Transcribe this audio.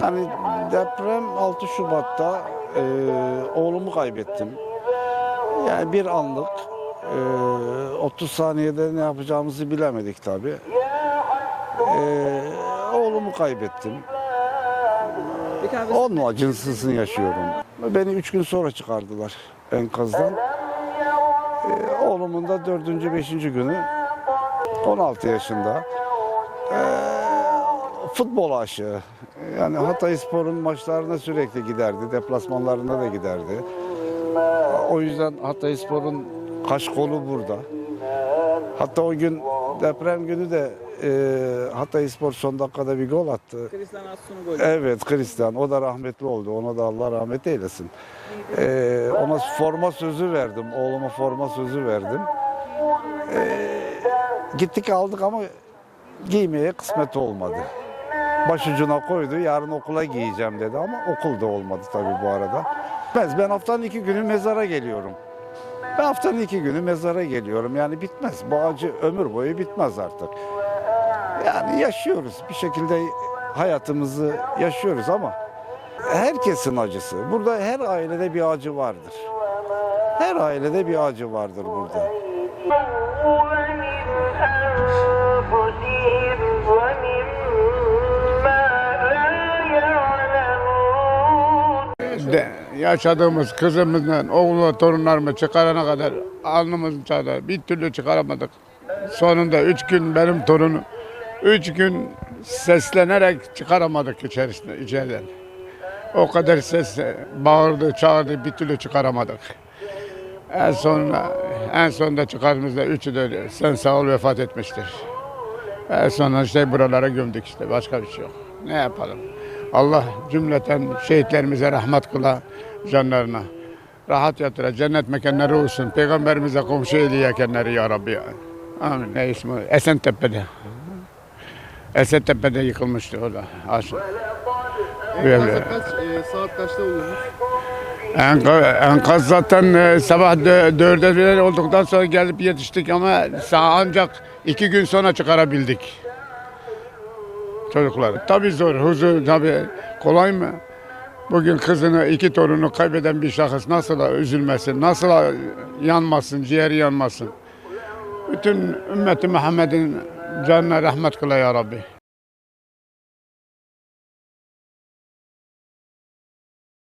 Hani deprem 6 Şubat'ta e, oğlumu kaybettim. Yani bir anlık e, 30 saniyede ne yapacağımızı bilemedik tabii. E, oğlumu kaybettim. Onun acısını yaşıyorum. Beni 3 gün sonra çıkardılar enkazdan. E, oğlumun da 4. 5. günü 16 yaşında. E, futbol aşığı. Yani Hatay Spor'un maçlarına sürekli giderdi. Deplasmanlarına da giderdi. O yüzden Hatay Spor'un kaş kolu burada. Hatta o gün deprem günü de e, Hatay Spor son dakikada bir gol attı. Gol. Evet Hristiyan. O da rahmetli oldu. Ona da Allah rahmet eylesin. Ee, ona forma sözü verdim. Oğluma forma sözü verdim. Ee, gittik aldık ama giymeye kısmet olmadı. Başucuna koydu. Yarın okula giyeceğim dedi ama okulda olmadı tabii bu arada. Ben, ben haftanın iki günü mezara geliyorum. Ben haftanın iki günü mezara geliyorum. Yani bitmez. Bu acı ömür boyu bitmez artık. Yani yaşıyoruz. Bir şekilde hayatımızı yaşıyoruz ama herkesin acısı. Burada her ailede bir acı vardır. Her ailede bir acı vardır burada. De, yaşadığımız kızımızdan oğlu torunlarımı çıkarana kadar alnımızın çağda bir türlü çıkaramadık. Sonunda üç gün benim torunu üç gün seslenerek çıkaramadık içerisinde içeriden. O kadar ses bağırdı, çağırdı bir türlü çıkaramadık. En sonunda en sonunda çıkardığımızda üçü de sen sağ ol vefat etmiştir. En sonunda işte buralara gömdük işte başka bir şey yok. Ne yapalım? Allah cümleten şehitlerimize rahmet kıla canlarına. Rahat yatıra, cennet mekanları olsun. Peygamberimize komşu eyleyekenleri ya Rabbi. Amin. Ne ismi? Esentepe'de. Esentepe'de yıkılmıştı o da. Aşağı. Böyle. E, saat kaçta olmuş? Enkaz, zaten e, sabah dö- dörde olduktan sonra gelip yetiştik ama ancak iki gün sonra çıkarabildik. Çocuklar. Tabii zor, huzur tabii kolay mı? Bugün kızını, iki torunu kaybeden bir şahıs nasıl üzülmesin, nasıl yanmasın, ciğeri yanmasın. Bütün ümmeti Muhammed'in canına rahmet kıla ya Rabbi.